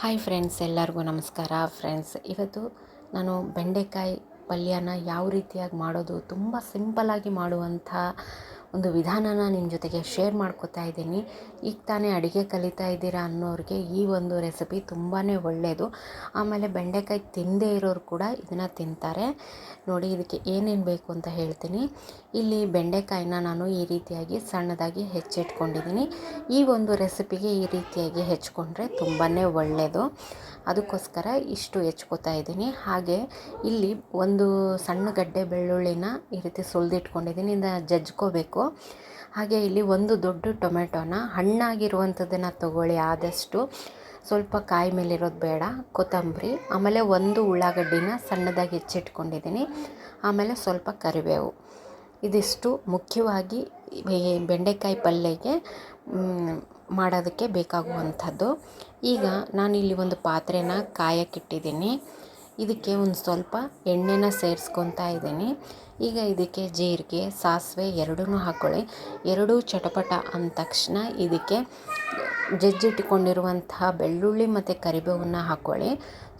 Hi friends, ಎಲ್ಲರಿಗೂ ನಮಸ್ಕಾರ. Friends, ಇವತ್ತು ನಾನು ಬೆಂಡೆಕಾಯಿ ಪಲ್ಯನ ಯಾವ ರೀತಿಯಾಗಿ ಮಾಡೋದು, ತುಂಬ ಸಿಂಪಲ್ಲಾಗಿ ಮಾಡುವಂಥ ಒಂದು ವಿಧಾನನ ನಿಮ್ಮ ಜೊತೆಗೆ ಶೇರ್ ಮಾಡ್ಕೋತಾ ಇದ್ದೀನಿ. ಈಗ ತಾನೇ ಅಡುಗೆ ಕಲಿತಾ ಇದ್ದೀರಾ ಅನ್ನೋರಿಗೆ ಈ ಒಂದು ರೆಸಿಪಿ ತುಂಬಾ ಒಳ್ಳೆಯದು ಆಮೇಲೆ ಬೆಂಡೆಕಾಯಿ ತಿಂದೇ ಇರೋರು ಕೂಡ ಇದನ್ನು ತಿಂತಾರೆ. ನೋಡಿ, ಇದಕ್ಕೆ ಏನೇನು ಬೇಕು ಅಂತ ಹೇಳ್ತೀನಿ. ಇಲ್ಲಿ ಬೆಂಡೆಕಾಯಿನ ನಾನು ಈ ರೀತಿಯಾಗಿ ಸಣ್ಣದಾಗಿ ಹೆಚ್ಚಿಟ್ಕೊಂಡಿದ್ದೀನಿ. ಈ ಒಂದು ರೆಸಿಪಿಗೆ ಈ ರೀತಿಯಾಗಿ ಹೆಚ್ಕೊಂಡ್ರೆ ತುಂಬಾ ಒಳ್ಳೆಯದು ಅದಕ್ಕೋಸ್ಕರ ಇಷ್ಟು ಹೆಚ್ಕೋತಾ ಇದ್ದೀನಿ. ಹಾಗೆ ಇಲ್ಲಿ ಒಂದು ಸಣ್ಣ ಗಡ್ಡೆ ಬೆಳ್ಳುಳ್ಳಿನ ಈ ರೀತಿ ಸುಲಿದಿಟ್ಕೊಂಡಿದ್ದೀನಿ. ಇದನ್ನು ಜಜ್ಕೋಬೇಕು. ಹಾಗೆ ಇಲ್ಲಿ ಒಂದು ದೊಡ್ಡ ಟೊಮೆಟೊನ ಹಣ್ಣಾಗಿರುವಂಥದ್ದನ್ನು ತಗೊಳ್ಳಿ ಆದಷ್ಟು. ಸ್ವಲ್ಪ ಕಾಯಿ ಮೇಲಿರೋದು ಬೇಡ, ಕೊತ್ತಂಬರಿ, ಆಮೇಲೆ ಒಂದು ಉಳ್ಳಾಗಡ್ಡಿನ ಸಣ್ಣದಾಗಿ ಹೆಚ್ಚಿಟ್ಕೊಂಡಿದ್ದೀನಿ. ಆಮೇಲೆ ಸ್ವಲ್ಪ ಕರಿಬೇವು. ಇದಿಷ್ಟು ಮುಖ್ಯವಾಗಿ ಬೆಂಡೆಕಾಯಿ ಪಲ್ಯಗೆ ಮಾಡೋದಕ್ಕೆ ಬೇಕಾಗುವಂಥದ್ದು. ಈಗ ನಾನಿಲ್ಲಿ ಒಂದು ಪಾತ್ರೆನ ಕಾಯಕ್ಕಿಟ್ಟಿದ್ದೀನಿ ಇದಕ್ಕೆ ಒಂದು ಸ್ವಲ್ಪ ಎಣ್ಣೆನ ಸೇರಿಸ್ಕೊತಾ ಇದ್ದೀನಿ. ಈಗ ಇದಕ್ಕೆ ಜೀರಿಗೆ, ಸಾಸಿವೆ ಎರಡೂ ಹಾಕ್ಕೊಳ್ಳಿ ಎರಡೂ ಚಟಪಟ ಅಂದ ತಕ್ಷಣ ಇದಕ್ಕೆ ಜಜ್ಜಿಟ್ಕೊಂಡಿರುವಂತಹ ಬೆಳ್ಳುಳ್ಳಿ ಮತ್ತು ಕರಿಬೇವನ್ನ ಹಾಕ್ಕೊಳ್ಳಿ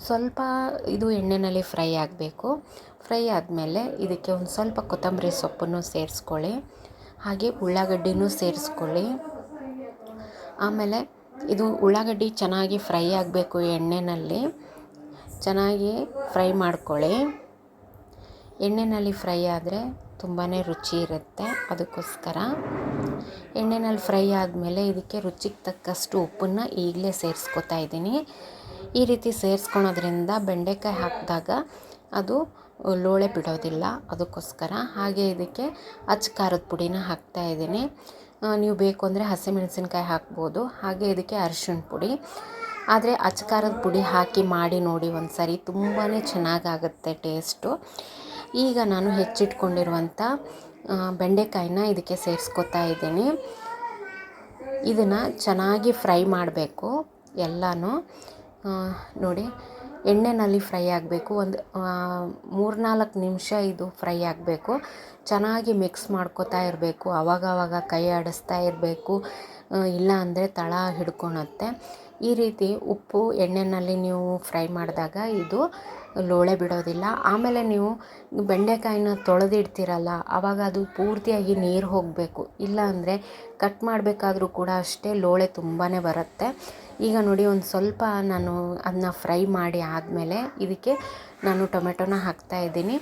ಸ್ವಲ್ಪ ಇದು ಎಣ್ಣೆಯಲ್ಲಿ ಫ್ರೈ ಆಗಬೇಕು. ಫ್ರೈ ಆದಮೇಲೆ ಇದಕ್ಕೆ ಒಂದು ಸ್ವಲ್ಪ ಕೊತ್ತಂಬರಿ ಸೊಪ್ಪನ್ನು ಸೇರಿಸ್ಕೊಳ್ಳಿ. ಹಾಗೆ ಉಳ್ಳಾಗಡ್ಡಿನೂ ಸೇರಿಸ್ಕೊಳ್ಳಿ. ಆಮೇಲೆ ಇದು ಉಳ್ಳಾಗಡ್ಡಿ ಚೆನ್ನಾಗಿ ಫ್ರೈ ಆಗಬೇಕು ಎಣ್ಣೆಯಲ್ಲಿ ಚೆನ್ನಾಗಿ ಫ್ರೈ ಮಾಡ್ಕೊಳ್ಳಿ. ಎಣ್ಣೆಯಲ್ಲಿ ಫ್ರೈ ಆದರೆ ತುಂಬಾ ರುಚಿ ಇರುತ್ತೆ ಅದಕ್ಕೋಸ್ಕರ. ಎಣ್ಣೆಯಲ್ಲಿ ಫ್ರೈ ಆದಮೇಲೆ ಇದಕ್ಕೆ ರುಚಿಗೆ ತಕ್ಕಷ್ಟು ಉಪ್ಪನ್ನು ಈಗಲೇ ಸೇರಿಸ್ಕೊತಾ ಇದ್ದೀನಿ. ಈ ರೀತಿ ಸೇರಿಸ್ಕೊಳೋದ್ರಿಂದ ಬೆಂಡೆಕಾಯಿ ಹಾಕಿದಾಗ ಅದು ಲೋಳೆ ಬಿಡೋದಿಲ್ಲ ಅದಕ್ಕೋಸ್ಕರ. ಹಾಗೆ ಇದಕ್ಕೆ ಅಚ್ಚ ಖಾರದ ಪುಡಿನ ಹಾಕ್ತಾಯಿದ್ದೀನಿ ನೀವು ಬೇಕು ಅಂದರೆ ಹಸಿಮೆಣಸಿನ್ಕಾಯಿ ಹಾಕ್ಬೋದು. ಹಾಗೆ ಇದಕ್ಕೆ ಅರಿಶಿಣ ಪುಡಿ. ಆದರೆ ಅಚ್ಚಕಾರದ ಪುಡಿ ಹಾಕಿ ಮಾಡಿ ನೋಡಿ ಒಂದು ಸರಿ ತುಂಬಾ ಚೆನ್ನಾಗಾಗುತ್ತೆ ಟೇಸ್ಟು. ಈಗ ನಾನು ಹೆಚ್ಚಿಟ್ಕೊಂಡಿರುವಂಥ ಬೆಂಡೆಕಾಯಿನ ಇದಕ್ಕೆ ಸೇರಿಸ್ಕೊತಾ ಇದ್ದೀನಿ. ಇದನ್ನು ಚೆನ್ನಾಗಿ ಫ್ರೈ ಮಾಡಬೇಕು ಎಲ್ಲನೂ. ನೋಡಿ ಎಣ್ಣೆಯಲ್ಲಿ ಫ್ರೈ ಆಗಬೇಕು. ಒಂದು ಮೂರ್ನಾಲ್ಕು ನಿಮಿಷ ಇದು ಫ್ರೈ ಆಗಬೇಕು. ಚೆನ್ನಾಗಿ ಮಿಕ್ಸ್ ಮಾಡ್ಕೋತಾ ಇರಬೇಕು. ಅವಾಗವಾಗ ಕೈ ಆಡಿಸ್ತಾ ಇರಬೇಕು. ಇಲ್ಲ ಅಂದರೆ ತಳ ಹಿಡ್ಕೊಳತ್ತೆ. ಈ ರೀತಿ ಉಪ್ಪು ಎಣ್ಣೆಯಲ್ಲಿ ನೀವು ಫ್ರೈ ಮಾಡಿದಾಗ ಇದು ಲೋಳೆ ಬಿಡೋದಿಲ್ಲ. ಆಮೇಲೆ ನೀವು ಬೆಂಡೆಕಾಯಿನ ತೊಳೆದಿಡ್ತೀರಲ್ಲ ಆವಾಗ ಅದು ಪೂರ್ತಿಯಾಗಿ ನೀರು ಹೋಗಬೇಕು. ಇಲ್ಲ ಅಂದರೆ ಕಟ್ ಮಾಡಬೇಕಾದ್ರೂ ಕೂಡ ಅಷ್ಟೇ ಲೋಳೆ ತುಂಬಾ ಬರುತ್ತೆ. ಈಗ ನೋಡಿ, ಒಂದು ಸ್ವಲ್ಪ ನಾನು ಅದನ್ನ ಫ್ರೈ ಮಾಡಿ ಆದಮೇಲೆ ಇದಕ್ಕೆ ನಾನು ಟೊಮೆಟೊನ ಹಾಕ್ತಾಯಿದ್ದೀನಿ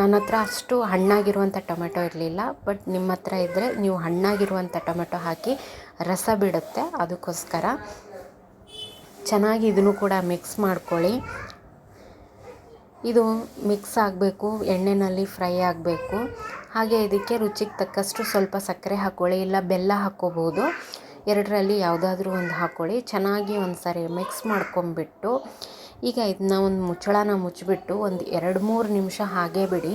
ನನ್ನ ಹತ್ರ ಅಷ್ಟು ಹಣ್ಣಾಗಿರುವಂಥ ಟೊಮೆಟೊ ಇರಲಿಲ್ಲ, ಬಟ್ ನಿಮ್ಮ ಹತ್ರ ಇದ್ದರೆ ನೀವು ಹಣ್ಣಾಗಿರುವಂಥ ಟೊಮೆಟೊ ಹಾಕಿ ರಸ ಬಿಡುತ್ತೆ ಅದಕ್ಕೋಸ್ಕರ. ಚೆನ್ನಾಗಿ ಇದನ್ನು ಕೂಡ ಮಿಕ್ಸ್ ಮಾಡ್ಕೊಳ್ಳಿ. ಇದು ಮಿಕ್ಸ್ ಆಗಬೇಕು ಎಣ್ಣೆಯಲ್ಲಿ ಫ್ರೈ ಆಗಬೇಕು. ಹಾಗೆ ಇದಕ್ಕೆ ರುಚಿಗೆ ತಕ್ಕಷ್ಟು ಸ್ವಲ್ಪ ಸಕ್ಕರೆ ಹಾಕ್ಕೊಳ್ಳಿ, ಇಲ್ಲ ಬೆಲ್ಲ ಹಾಕ್ಕೋಬೋದು. ಎರಡರಲ್ಲಿ ಯಾವುದಾದ್ರೂ ಒಂದು ಹಾಕ್ಕೊಳ್ಳಿ. ಚೆನ್ನಾಗಿ ಒಂದು ಸಾರಿ ಮಿಕ್ಸ್ ಮಾಡ್ಕೊಂಬಿಟ್ಟು ಈಗ ಇದನ್ನ ಒಂದು ಮುಚ್ಚಳನ ಮುಚ್ಚಿಬಿಟ್ಟು ಒಂದು ಎರಡು ಮೂರು ನಿಮಿಷ ಹಾಗೇ ಬಿಡಿ.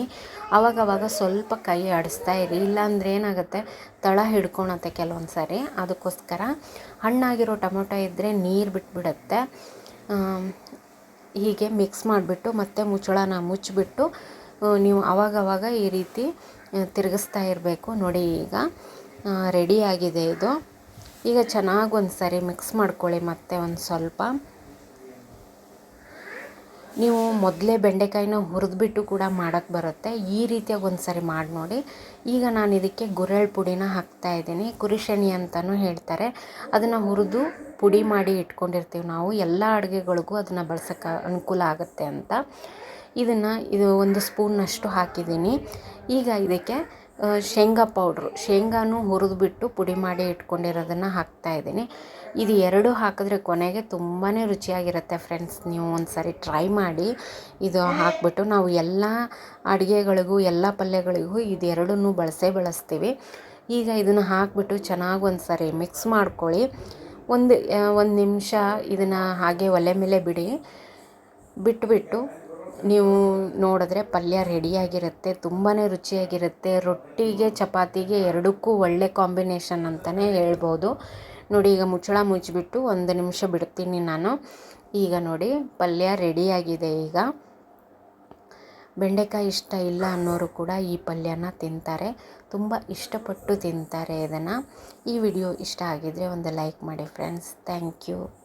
ಆವಾಗವಾಗ ಸ್ವಲ್ಪ ಕೈ ಆಡಿಸ್ತಾ ಇರಿ. ಇಲ್ಲಾಂದ್ರೆ ಏನಾಗುತ್ತೆ? ತಳ ಹಿಡ್ಕೊಳತ್ತೆ ಕೆಲವೊಂದು ಸಾರಿ ಅದಕ್ಕೋಸ್ಕರ ಹಣ್ಣಾಗಿರೋ ಟೊಮೊಟೊ ಇದ್ದರೆ ನೀರು ಬಿಟ್ಬಿಡುತ್ತೆ. ಹೀಗೆ ಮಿಕ್ಸ್ ಮಾಡಿಬಿಟ್ಟು ಮತ್ತೆ ಮುಚ್ಚಳನ ಮುಚ್ಚಿಬಿಟ್ಟು ನೀವು ಆವಾಗವಾಗ ಈ ರೀತಿ ತಿರುಗಿಸ್ತಾ ಇರಬೇಕು. ನೋಡಿ ಈಗ ರೆಡಿಯಾಗಿದೆ ಇದು. ಈಗ ಚೆನ್ನಾಗಿ ಒಂದು ಸರಿ ಮಿಕ್ಸ್ ಮಾಡ್ಕೊಳ್ಳಿ ಮತ್ತೆ ಒಂದು ಸ್ವಲ್ಪ. ನೀವು ಮೊದಲೇ ಬೆಂಡೆಕಾಯಿನ ಹುರಿದ್ಬಿಟ್ಟು ಕೂಡ ಮಾಡೋಕ್ಕೆ ಬರುತ್ತೆ. ಈ ರೀತಿಯಾಗಿ ಒಂದು ಸರಿ ಮಾಡಿ ನೋಡಿ. ಈಗ ನಾನು ಇದಕ್ಕೆ ಗುರೆಳ್ ಪುಡಿನ ಹಾಕ್ತಾ ಇದ್ದೀನಿ. ಕುರಿಶಣಿ ಅಂತಲೂ ಹೇಳ್ತಾರೆ. ಅದನ್ನು ಹುರಿದು ಪುಡಿ ಮಾಡಿ ಇಟ್ಕೊಂಡಿರ್ತೀವಿ ನಾವು. ಎಲ್ಲ ಅಡುಗೆಗಳಿಗೂ ಅದನ್ನು ಬಳಸೋಕ್ಕೆ ಅನುಕೂಲ ಆಗುತ್ತೆ ಅಂತ. ಇದನ್ನು ಇದು ಒಂದು ಸ್ಪೂನ್ನಷ್ಟು ಹಾಕಿದ್ದೀನಿ. ಈಗ ಇದಕ್ಕೆ ಶೇಂಗಾ ಪೌಡ್ರು. ಶೇಂಗಾನು ಹುರಿದ್ಬಿಟ್ಟು ಪುಡಿ ಮಾಡಿ ಇಟ್ಕೊಂಡಿರೋದನ್ನು ಹಾಕ್ತಾಯಿದ್ದೀನಿ ಇದು ಎರಡು ಹಾಕಿದ್ರೆ ಕೊನೆಗೆ ತುಂಬಾ ರುಚಿಯಾಗಿರುತ್ತೆ ಫ್ರೆಂಡ್ಸ್. ನೀವು ಒಂದು ಸಾರಿ ಟ್ರೈ ಮಾಡಿ. ಇದು ಹಾಕ್ಬಿಟ್ಟು ನಾವು ಎಲ್ಲ ಅಡುಗೆಗಳಿಗೂ, ಎಲ್ಲ ಪಲ್ಯಗಳಿಗೂ ಇದೆರಡನ್ನೂ ಬಳಸೇ ಬಳಸ್ತೀವಿ. ಈಗ ಇದನ್ನು ಹಾಕಿಬಿಟ್ಟು ಚೆನ್ನಾಗಿ ಒಂದು ಸಾರಿ ಮಿಕ್ಸ್ ಮಾಡ್ಕೊಳ್ಳಿ. ಒಂದು ಒಂದು ನಿಮಿಷ ಇದನ್ನು ಹಾಗೆ ಒಲೆ ಮೇಲೆ ಬಿಡಿ. ಬಿಟ್ಬಿಟ್ಟು ನೀವು ನೋಡಿದ್ರೆ ಪಲ್ಯ ರೆಡಿಯಾಗಿರುತ್ತೆ ತುಂಬಾ ರುಚಿಯಾಗಿರುತ್ತೆ. ರೊಟ್ಟಿಗೆ, ಚಪಾತಿಗೆ ಎರಡಕ್ಕೂ ಒಳ್ಳೆ ಕಾಂಬಿನೇಷನ್ ಅಂತಲೇ ಹೇಳ್ಬೋದು. ನೋಡಿ, ಈಗ ಮುಚ್ಚಳ ಮುಚ್ಚಿಬಿಟ್ಟು ಒಂದು ನಿಮಿಷ ಬಿಡ್ತೀನಿ ನಾನು. ಈಗ ನೋಡಿ, ಪಲ್ಯ ರೆಡಿಯಾಗಿದೆ ಈಗ. ಬೆಂಡೆಕಾಯಿ ಇಷ್ಟ ಇಲ್ಲ ಅನ್ನೋರು ಕೂಡ ಈ ಪಲ್ಯನ ತಿಂತಾರೆ. ತುಂಬ ಇಷ್ಟಪಟ್ಟು ತಿಂತಾರೆ ಇದನ್ನು. ಈ ವಿಡಿಯೋ ಇಷ್ಟ ಆಗಿದರೆ ಒಂದು ಲೈಕ್ ಮಾಡಿ ಫ್ರೆಂಡ್ಸ್ ಥ್ಯಾಂಕ್ ಯು